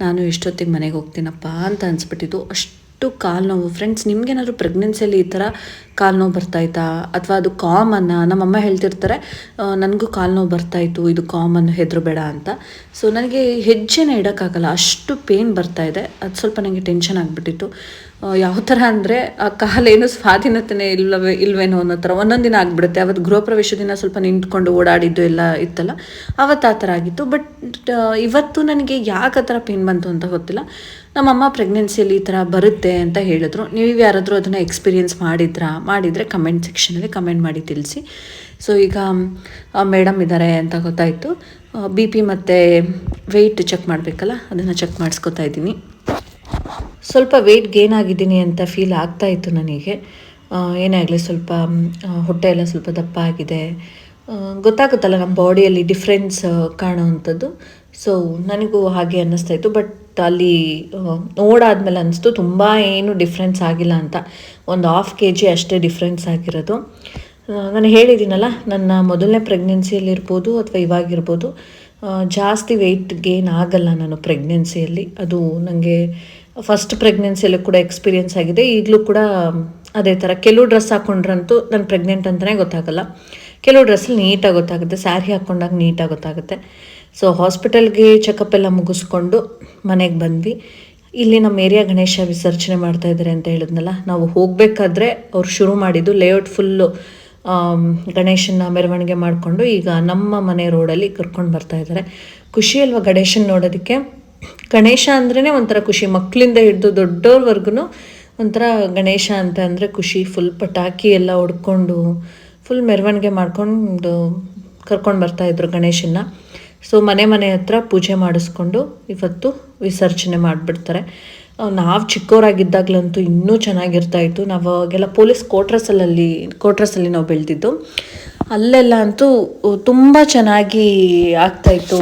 ನಾನು ಎಷ್ಟೊತ್ತಿಗೆ ಮನೆಗೆ ಹೋಗ್ತೀನಪ್ಪ ಅಂತ ಅನ್ಸ್ಬಿಟ್ಟಿದ್ದು. ಅಷ್ಟು ಕಾಲು ನೋವು. ಫ್ರೆಂಡ್ಸ್ ನಿಮಗೇನಾದ್ರು ಪ್ರೆಗ್ನೆನ್ಸಿಯಲ್ಲಿ ಈ ಥರ ಕಾಲು ನೋವು ಬರ್ತಾಯಿತ್ತಾ ಅಥವಾ ಅದು ಕಾಮನ್ನ ನಮ್ಮಮ್ಮ ಹೇಳ್ತಿರ್ತಾರೆ ನನಗೂ ಕಾಲು ನೋವು ಬರ್ತಾಯಿತ್ತು ಇದು ಕಾಮನ್ ಹೆದ್ರು ಬೇಡ ಅಂತ. ಸೊ ನನಗೆ ಹೆಜ್ಜೆನ ಇಡೋಕ್ಕಾಗಲ್ಲ. ಅಷ್ಟು ಪೇನ್ ಬರ್ತಾ ಇದೆ. ಅದು ಸ್ವಲ್ಪ ನನಗೆ ಟೆನ್ಷನ್ ಆಗಿಬಿಟ್ಟಿತ್ತು. ಯಾವ ಥರ ಅಂದರೆ ಆ ಕಾಲೇನು ಸ್ವಾಧೀನತೆನೇ ಇಲ್ಲವೇ, ಇಲ್ವೇನೋ ಅನ್ನೋ ಥರ. ಒಂದೊಂದು ದಿನ ಆಗಿಬಿಡುತ್ತೆ. ಅವತ್ತು ಗೃಹ ದಿನ ಸ್ವಲ್ಪ ನಿಂತ್ಕೊಂಡು ಓಡಾಡಿದ್ದು ಎಲ್ಲ ಇತ್ತಲ್ಲ ಅವತ್ತು ಆ ಥರ ಆಗಿತ್ತು. ಬಟ್ ಇವತ್ತು ನನಗೆ ಯಾಕೆ ಆ ಥರ ಪೇನ್ ಬಂತು ಅಂತ ಗೊತ್ತಿಲ್ಲ. ನಮ್ಮಮ್ಮ ಪ್ರೆಗ್ನೆನ್ಸಿಯಲ್ಲಿ ಈ ಥರ ಬರುತ್ತೆ ಅಂತ ಹೇಳಿದ್ರು. ನೀವು ಯಾರಾದರೂ ಅದನ್ನು ಎಕ್ಸ್ಪೀರಿಯೆನ್ಸ್ ಮಾಡಿದ್ರಾ? ಮಾಡಿದರೆ ಕಮೆಂಟ್ ಸೆಕ್ಷನಲ್ಲಿ ಕಮೆಂಟ್ ಮಾಡಿ ತಿಳಿಸಿ. ಸೊ ಈಗ ಮೇಡಮ್ ಇದ್ದಾರೆ ಅಂತ ಗೊತ್ತಾಯಿತು. ಬಿ ಪಿ ಮತ್ತು ವೆಯ್ಟ್ ಚೆಕ್ ಮಾಡಬೇಕಲ್ಲ, ಅದನ್ನು ಚೆಕ್ ಮಾಡಿಸ್ಕೊತಾ ಇದ್ದೀನಿ. ಸ್ವಲ್ಪ ವೆಯ್ಟ್ ಗೇನ್ ಆಗಿದ್ದೀನಿ ಅಂತ ಫೀಲ್ ಆಗ್ತಾ ಇತ್ತು ನನಗೆ. ಏನೇ ಆಗಲಿ ಸ್ವಲ್ಪ ಹೊಟ್ಟೆ ಎಲ್ಲ ಸ್ವಲ್ಪ ದಪ್ಪ ಆಗಿದೆ ಗೊತ್ತಾಗುತ್ತಲ್ಲ ನಮ್ಮ ಬಾಡಿಯಲ್ಲಿ ಡಿಫ್ರೆನ್ಸ್ ಕಾಣೋವಂಥದ್ದು. ಸೊ ನನಗೂ ಹಾಗೆ ಅನ್ನಿಸ್ತಾ ಇತ್ತು. ಬಟ್ ಅಲ್ಲಿ ನೋಡಾದ್ಮೇಲೆ ಅನಿಸ್ತು ತುಂಬ ಏನು ಡಿಫ್ರೆನ್ಸ್ ಆಗಿಲ್ಲ ಅಂತ. ಒಂದು ಹಾಫ್ ಕೆ ಜಿ ಅಷ್ಟೇ ಡಿಫ್ರೆನ್ಸ್ ಆಗಿರೋದು. ನಾನು ಹೇಳಿದ್ದೀನಲ್ಲ, ನನ್ನ ಮೊದಲನೇ ಪ್ರೆಗ್ನೆನ್ಸಿಯಲ್ಲಿರ್ಬೋದು ಅಥವಾ ಇವಾಗಿರ್ಬೋದು ಜಾಸ್ತಿ ವೆಯ್ಟ್ ಗೇನ್ ಆಗಲ್ಲ ನಾನು ಪ್ರೆಗ್ನೆನ್ಸಿಯಲ್ಲಿ ಅದು ನನಗೆ ಫಸ್ಟ್ ಪ್ರೆಗ್ನೆನ್ಸಿಯಲ್ಲೂ ಕೂಡ ಎಕ್ಸ್ಪೀರಿಯೆನ್ಸ್ ಆಗಿದೆ. ಈಗಲೂ ಕೂಡ ಅದೇ ಥರ ಕೆಲವು ಡ್ರೆಸ್ ಹಾಕ್ಕೊಂಡ್ರಂತೂ ನಾನು ಪ್ರೆಗ್ನೆಂಟ್ ಅಂತಲೇ ಗೊತ್ತಾಗಲ್ಲ. ಕೆಲವು ಡ್ರೆಸ್ಸಲ್ಲಿ ನೀಟಾಗಿ ಗೊತ್ತಾಗುತ್ತೆ. ಸ್ಯಾರಿ ಹಾಕ್ಕೊಂಡಾಗ ನೀಟಾಗಿ ಗೊತ್ತಾಗುತ್ತೆ. ಸೊ ಹಾಸ್ಪಿಟಲ್ಗೆ ಚೆಕಪ್ ಎಲ್ಲ ಮುಗಿಸ್ಕೊಂಡು ಮನೆಗೆ ಬಂದ್ವಿ. ಇಲ್ಲಿ ನಮ್ಮ ಏರಿಯಾ ಗಣೇಶ ವಿಸರ್ಜನೆ ಮಾಡ್ತಾ ಇದ್ದಾರೆ ಅಂತ ಹೇಳಿದ್ನಲ್ಲ, ನಾವು ಹೋಗಬೇಕಾದ್ರೆ ಅವ್ರು ಶುರು ಮಾಡಿದ್ದು ಲೇಔಟ್ ಫುಲ್ಲು ಗಣೇಶನ ಮೆರವಣಿಗೆ ಮಾಡಿಕೊಂಡು ಈಗ ನಮ್ಮ ಮನೆ ರೋಡಲ್ಲಿ ಕರ್ಕೊಂಡು ಬರ್ತಾ ಇದ್ದಾರೆ ಖುಷಿ ಅಲ್ವಾ ಗಣೇಶನ ನೋಡೋದಕ್ಕೆ? ಗಣೇಶ ಅಂದ್ರೇ ಒಂಥರ ಖುಷಿ. ಮಕ್ಕಳಿಂದ ಹಿಡಿದು ದೊಡ್ಡವ್ರವರೆಗೂ ಒಂಥರ ಗಣೇಶ ಅಂತ ಅಂದರೆ ಖುಷಿ. ಫುಲ್ ಪಟಾಕಿ ಎಲ್ಲ ಹೊಡ್ಕೊಂಡು ಫುಲ್ ಮೆರವಣಿಗೆ ಮಾಡ್ಕೊಂಡು ಕರ್ಕೊಂಡು ಬರ್ತಾಯಿದ್ರು ಗಣೇಶನ್ನ. ಸೊ ಮನೆ ಮನೆ ಹತ್ರ ಪೂಜೆ ಮಾಡಿಸ್ಕೊಂಡು ಇವತ್ತು ವಿಸರ್ಜನೆ ಮಾಡಿಬಿಡ್ತಾರೆ. ನಾವು ಚಿಕ್ಕವರಾಗಿದ್ದಾಗಲಂತೂ ಇನ್ನೂ ಚೆನ್ನಾಗಿರ್ತಾಯಿತ್ತು ನಾವು ಅವಾಗೆಲ್ಲ ಪೊಲೀಸ್ ಕೋಟ್ರಸಲ್ಲಿ ಕೋಟ್ರಸಲ್ಲಿ ನಾವು ಬೆಳೆದಿದ್ದು. ಅಲ್ಲೆಲ್ಲ ಅಂತೂ ತುಂಬ ಚೆನ್ನಾಗಿ ಆಗ್ತಾಯಿತ್ತು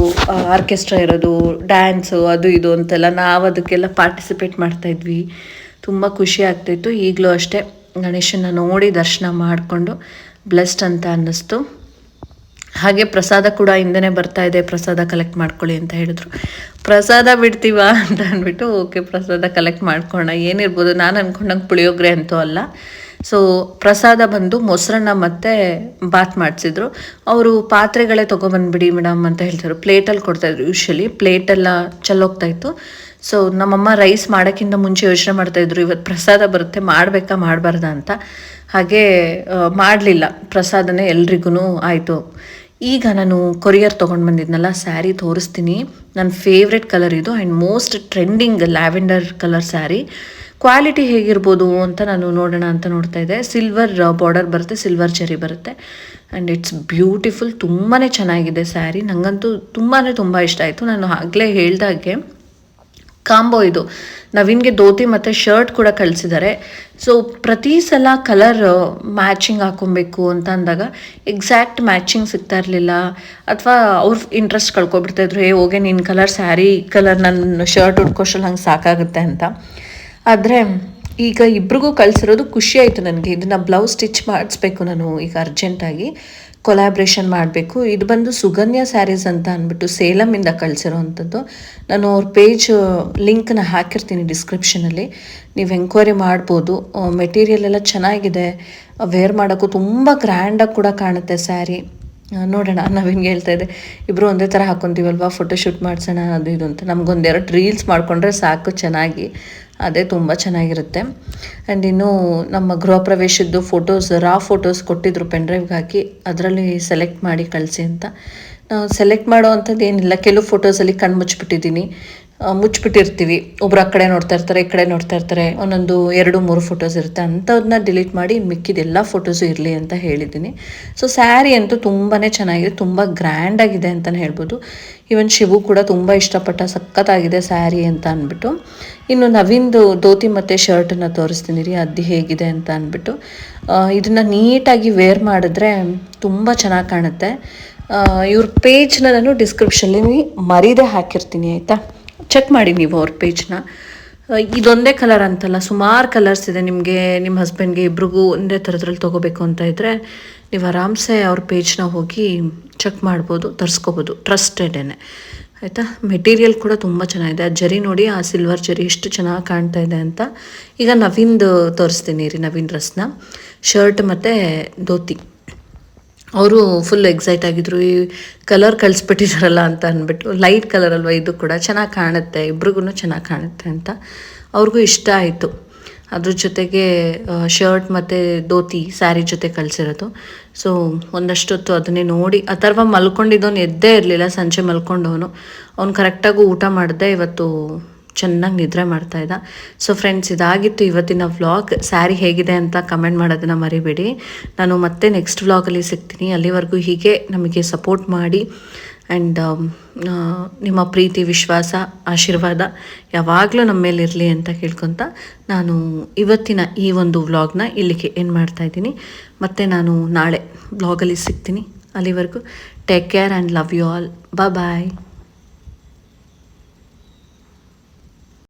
ಆರ್ಕೆಸ್ಟ್ರಾ ಇರೋದು ಡ್ಯಾನ್ಸು ಅದು ಇದು ಅಂತೆಲ್ಲ ನಾವು ಅದಕ್ಕೆಲ್ಲ ಪಾರ್ಟಿಸಿಪೇಟ್ ಮಾಡ್ತಾಯಿದ್ವಿ ತುಂಬ ಖುಷಿ ಆಗ್ತಾಯಿತ್ತು ಈಗಲೂ ಅಷ್ಟೇ ಗಣೇಶನ ನೋಡಿ ದರ್ಶನ ಮಾಡಿಕೊಂಡು ಬ್ಲೆಸ್ಡ್ ಅಂತ ಅನ್ನಿಸ್ತು. ಹಾಗೆ ಪ್ರಸಾದ ಕೂಡ ಹಿಂದೆ ಬರ್ತಾ ಇದೆ. ಪ್ರಸಾದ ಕಲೆಕ್ಟ್ ಮಾಡ್ಕೊಳ್ಳಿ ಅಂತ ಹೇಳಿದ್ರು. ಪ್ರಸಾದ ಬಿಡ್ತೀವಾ ಅಂತ ಅಂದ್ಬಿಟ್ಟು, ಓಕೆ ಪ್ರಸಾದ ಕಲೆಕ್ಟ್ ಮಾಡ್ಕೊಳ್ಳೋಣ. ಏನಿರ್ಬೋದು ನಾನು ಅಂದ್ಕೊಂಡಂಗೆ ಪುಳಿಯೋಗರೆ ಅಂತೂ ಅಲ್ಲ. ಸೊ ಪ್ರಸಾದ ಬಂದು ಮೊಸರನ್ನ ಮತ್ತೆ ಬಾತ್ ಮಾಡಿಸಿದ್ರು. ಅವರು ಪಾತ್ರೆಗಳೇ ತೊಗೊಬಂದ್ಬಿಡಿ ಮೇಡಮ್ ಅಂತ ಹೇಳ್ತಾರೆ ಪ್ಲೇಟಲ್ಲಿ ಕೊಡ್ತಾಯಿದ್ರು ಯೂಶ್ವಲಿ ಪ್ಲೇಟೆಲ್ಲ ಚೆಲ್ಲೋಗ್ತಾಯಿತ್ತು ಸೊ ನಮ್ಮಮ್ಮ ರೈಸ್ ಮಾಡೋಕ್ಕಿಂತ ಮುಂಚೆ ಯೋಚನೆ ಮಾಡ್ತಾ ಇದ್ರು ಇವತ್ತು ಪ್ರಸಾದ ಬರುತ್ತೆ, ಮಾಡಬೇಕಾ, ಮಾಡಬಾರ್ದ ಅಂತ. ಹಾಗೆ ಮಾಡಲಿಲ್ಲ. ಪ್ರಸಾದನೇ ಎಲ್ರಿಗೂ ಆಯಿತು. ಈಗ ನಾನು ಕೊರಿಯರ್ ತೊಗೊಂಡು ಬಂದಿದ್ನಲ್ಲ, ಸ್ಯಾರಿ ತೋರಿಸ್ತೀನಿ. ನನ್ನ ಫೇವ್ರೆಟ್ ಕಲರ್ ಇದು. And most trending lavender colour sari. Quality ಹೇಗಿರ್ಬೋದು ಅಂತ ನಾನು ನೋಡೋಣ ಅಂತ ನೋಡ್ತಾ ಇದ್ದೆ. ಸಿಲ್ವರ್ ಬಾರ್ಡರ್ ಬರುತ್ತೆ ಸಿಲ್ವರ್ ಚೆರಿ ಬರುತ್ತೆ. ಆ್ಯಂಡ್ ಇಟ್ಸ್ ಬ್ಯೂಟಿಫುಲ್ ತುಂಬಾ ಚೆನ್ನಾಗಿದೆ ಸ್ಯಾರಿ ನನಗಂತೂ ತುಂಬಾ ತುಂಬ ಇಷ್ಟ ಆಯಿತು. ನಾನು ಆಗಲೇ ಹೇಳ್ದಾಗೆ ಕಾಂಬೋ ಇದು. ನವೀನ್ಗೆ ಧೋತಿ ಮತ್ತು ಶರ್ಟ್ ಕೂಡ ಕಳಿಸಿದ್ದಾರೆ. ಸೊ ಪ್ರತಿ ಸಲ ಕಲರ್ ಮ್ಯಾಚಿಂಗ್ ಹಾಕೊಬೇಕು ಅಂತ ಅಂದಾಗ ಎಕ್ಸಾಕ್ಟ್ ಮ್ಯಾಚಿಂಗ್ ಸಿಗ್ತಾ ಇರಲಿಲ್ಲ. ಅಥವಾ ಅವ್ರ ಇಂಟ್ರೆಸ್ಟ್ ಕಳ್ಕೊಬಿಡ್ತಾಯಿದ್ರು ಏ, ಹೋಗೆ ನಿನ್ನ ಕಲರ್ ಸ್ಯಾರಿ ಕಲರ್ ನನ್ನ ಶರ್ಟ್ ಉಟ್ಕೋಷ್ಟ್ರಲ್ಲಿ ಹಂಗೆ ಸಾಕಾಗುತ್ತೆ ಅಂತ. ಆದರೆ, ಈಗ ಇಬ್ರಿಗೂ ಕಳಿಸಿರೋದು ಖುಷಿ ಆಯಿತು ನನಗೆ. ಇದನ್ನು ಬ್ಲೌಸ್ ಸ್ಟಿಚ್ ಮಾಡಿಸ್ಬೇಕು ನಾನು ಈಗ ಅರ್ಜೆಂಟಾಗಿ ಕೊಲಾಬ್ರೇಷನ್ ಮಾಡಬೇಕು. ಇದು ಬಂದು ಸುಗನ್ಯ ಸ್ಯಾರೀಸ್ ಅಂತ ಅಂದ್ಬಿಟ್ಟು ಸೇಲಮಿಂದ ಕಳಿಸಿರೋವಂಥದ್ದು ನಾನು ಅವ್ರ ಪೇಜ್ ಲಿಂಕ್ನ ಹಾಕಿರ್ತೀನಿ ಡಿಸ್ಕ್ರಿಪ್ಷನಲ್ಲಿ ನೀವು ಎಂಕ್ವೈರಿ ಮಾಡ್ಬೋದು. ಮೆಟೀರಿಯಲ್ ಎಲ್ಲ ಚೆನ್ನಾಗಿದೆ. ವೇರ್ ಮಾಡೋಕ್ಕೂ ತುಂಬ ಗ್ರ್ಯಾಂಡಾಗಿ ಕೂಡ ಕಾಣುತ್ತೆ ಸ್ಯಾರಿ ನೋಡೋಣ. ನಾವಿಂಗೆ ಹೇಳ್ತಾ ಇದ್ದೆ? ಇಬ್ಬರು ಒಂದೇ ಥರ ಹಾಕ್ಕೊಂತೀವಲ್ವಾ ಫೋಟೋಶೂಟ್ ಮಾಡಿಸೋಣ, ಅದು ಇದು ಅಂತ. ನಮಗೊಂದೆರಡು ರೀಲ್ಸ್ ಮಾಡಿಕೊಂಡ್ರೆ ಸಾಕು ಚೆನ್ನಾಗಿ. ಅದೇ ತುಂಬ ಚೆನ್ನಾಗಿರುತ್ತೆ. ಆ್ಯಂಡ್ ಇನ್ನು ನಮ್ಮ ಗೃಹ ಪ್ರವೇಶದ್ದು ಫೋಟೋಸ್ ರಾ ಫೋಟೋಸ್ ಕೊಟ್ಟಿದ್ರು ಪೆನ್ಡ್ರೈವ್ಗೆ ಹಾಕಿ, ಅದರಲ್ಲಿ ಸೆಲೆಕ್ಟ್ ಮಾಡಿ ಕಳಿಸಿ ಅಂತ. ಸೆಲೆಕ್ಟ್ ಮಾಡೋ ಅಂಥದ್ದು ಏನಿಲ್ಲ. ಕೆಲವು ಫೋಟೋಸಲ್ಲಿ ಕಣ್ಣು ಮುಚ್ಚಿಬಿಟ್ಟಿದ್ದೀನಿ. ಮುಚ್ಚಿಬಿಟ್ಟಿರ್ತೀವಿ. ಒಬ್ರು ಆ ಕಡೆ ನೋಡ್ತಾ ಇರ್ತಾರೆ, ಈ ಕಡೆ ನೋಡ್ತಾ ಇರ್ತಾರೆ. ಒಂದೊಂದು ಎರಡು ಮೂರು ಫೋಟೋಸ್ ಇರುತ್ತೆ. ಅಂಥದನ್ನ ಡಿಲೀಟ್ ಮಾಡಿ ಮಿಕ್ಕಿದ ಎಲ್ಲ ಫೋಟೋಸು ಇರಲಿ ಅಂತ ಹೇಳಿದ್ದೀನಿ. ಸೊ ಸ್ಯಾರಿ ಅಂತೂ ತುಂಬಾ ಚೆನ್ನಾಗಿದೆ. ತುಂಬ ಗ್ರ್ಯಾಂಡಾಗಿದೆ ಅಂತಲೇ ಹೇಳ್ಬೋದು. ಈವನ್ ಶಿವು ಕೂಡ ತುಂಬ ಇಷ್ಟಪಟ್ಟ ಸಖತ್ತಾಗಿದೆ ಸ್ಯಾರಿ ಅಂತ ಅಂದ್ಬಿಟ್ಟು. ಇನ್ನು ನವೀನ್ದು ಧೋತಿ ಮತ್ತು ಶರ್ಟನ್ನು ತೋರಿಸ್ತೀನಿ ರೀ. ಅದು ಹೇಗಿದೆ ಅಂತ ಅಂದ್ಬಿಟ್ಟು. ಇದನ್ನು ನೀಟಾಗಿ ವೇರ್ ಮಾಡಿದ್ರೆ ತುಂಬ ಚೆನ್ನಾಗಿ ಕಾಣುತ್ತೆ. ಇವ್ರ ಪೇಜ್ನ ನಾನು ಡಿಸ್ಕ್ರಿಪ್ಷನಲ್ಲಿ ಮರೀದೆ ಹಾಕಿರ್ತೀನಿ, ಆಯಿತಾ? ಚೆಕ್ ಮಾಡಿ ನೀವು ಅವ್ರ ಪೇಜ್ನ ಇದೊಂದೇ ಕಲರ್ ಅಂತಲ್ಲ, ಸುಮಾರು ಕಲರ್ಸ್ ಇದೆ ನಿಮಗೆ ನಿಮ್ಮ ಹಸ್ಬೆಂಡ್ಗೆ ಇಬ್ರಿಗೂ ಒಂದೇ ಥರದ್ರಲ್ಲಿ ತೊಗೋಬೇಕು ಅಂತ ಇದ್ದರೆ ನೀವು ಆರಾಮ್ಸೆ ಅವ್ರ ಪೇಜ್ನ ಹೋಗಿ ಚೆಕ್ ಮಾಡ್ಬೋದು, ತರಿಸ್ಕೋಬೋದು ಟ್ರಸ್ಟೆಡೇನೆ ಆಯಿತಾ? ಮೆಟೀರಿಯಲ್ ಕೂಡ ತುಂಬ ಚೆನ್ನಾಗಿದೆ. ಆ ಜರಿ ನೋಡಿ, ಆ ಸಿಲ್ವರ್ ಜರಿ ಎಷ್ಟು ಚೆನ್ನಾಗಿ ಕಾಣ್ತಾ ಇದೆ ಅಂತ. ಈಗ ನವೀನ್ದು ತೋರಿಸ್ತೀನಿ ರೀ, ನವೀನ್ ಡ್ರೆಸ್ನ. ಶರ್ಟ್ ಮತ್ತು ಧೋತಿ. ಅವರು ಫುಲ್ ಎಕ್ಸೈಟ್ ಆಗಿದ್ರು. ಈ ಕಲರ್ ಕಳಿಸ್ಬಿಟ್ಟಿದಾರಲ್ಲ ಅಂತ ಅಂದ್ಬಿಟ್ಟು ಲೈಟ್ ಕಲರ್ ಅಲ್ವಾ ಇದು ಕೂಡ ಚೆನ್ನಾಗಿ ಕಾಣುತ್ತೆ ಇಬ್ರಿಗೂ ಚೆನ್ನಾಗಿ ಕಾಣುತ್ತೆ ಅಂತ ಅವ್ರಿಗೂ ಇಷ್ಟ ಆಯಿತು. ಅದ್ರ ಜೊತೆಗೆ ಶರ್ಟ್ ಮತ್ತು ಧೋತಿ ಸ್ಯಾರಿ ಜೊತೆ ಕಳಿಸಿರೋದು. ಸೊ ಒಂದಷ್ಟೊತ್ತು ಅದನ್ನೇ ನೋಡಿ, ಅಥರ್ವ ಮಲ್ಕೊಂಡಿದ್ದವನು ಎದ್ದೇ ಇರಲಿಲ್ಲ, ಸಂಜೆ ಮಲ್ಕೊಂಡವನು. ಅವ್ನು ಕರೆಕ್ಟಾಗಿ ಊಟ ಮಾಡಿದೆ ಇವತ್ತು ಚೆನ್ನಾಗಿ ನಿದ್ರೆ ಮಾಡ್ತಾ ಇದ್ದ. ಸೊ ಫ್ರೆಂಡ್ಸ್ ಇದಾಗಿತ್ತು ಇವತ್ತಿನ ವ್ಲಾಗ್ ಸ್ಯಾರಿ ಹೇಗಿದೆ ಅಂತ ಕಮೆಂಟ್ ಮಾಡೋದನ್ನು ಮರಿಬೇಡಿ. ನಾನು ಮತ್ತೆ ನೆಕ್ಸ್ಟ್ ವ್ಲಾಗಲ್ಲಿ ಸಿಗ್ತೀನಿ. ಅಲ್ಲಿವರೆಗೂ ಹೀಗೆ ನಮಗೆ ಸಪೋರ್ಟ್ ಮಾಡಿ ಆ್ಯಂಡ್ ನಿಮ್ಮ ಪ್ರೀತಿ, ವಿಶ್ವಾಸ, ಆಶೀರ್ವಾದ ಯಾವಾಗಲೂ ನಮ್ಮ ಮೇಲೆ ಇರಲಿ ಅಂತ ಕೇಳ್ಕೊತ ನಾನು ಇವತ್ತಿನ ಈ ಒಂದು ವ್ಲಾಗ್ನ ಇಲ್ಲಿಗೆ ಏನು ಮಾಡ್ತಾ ಇದ್ದೀನಿ. ಮತ್ತು ನಾನು ನಾಳೆ ವ್ಲಾಗಲ್ಲಿ ಸಿಗ್ತೀನಿ. ಅಲ್ಲಿವರೆಗೂ take care and love you all bye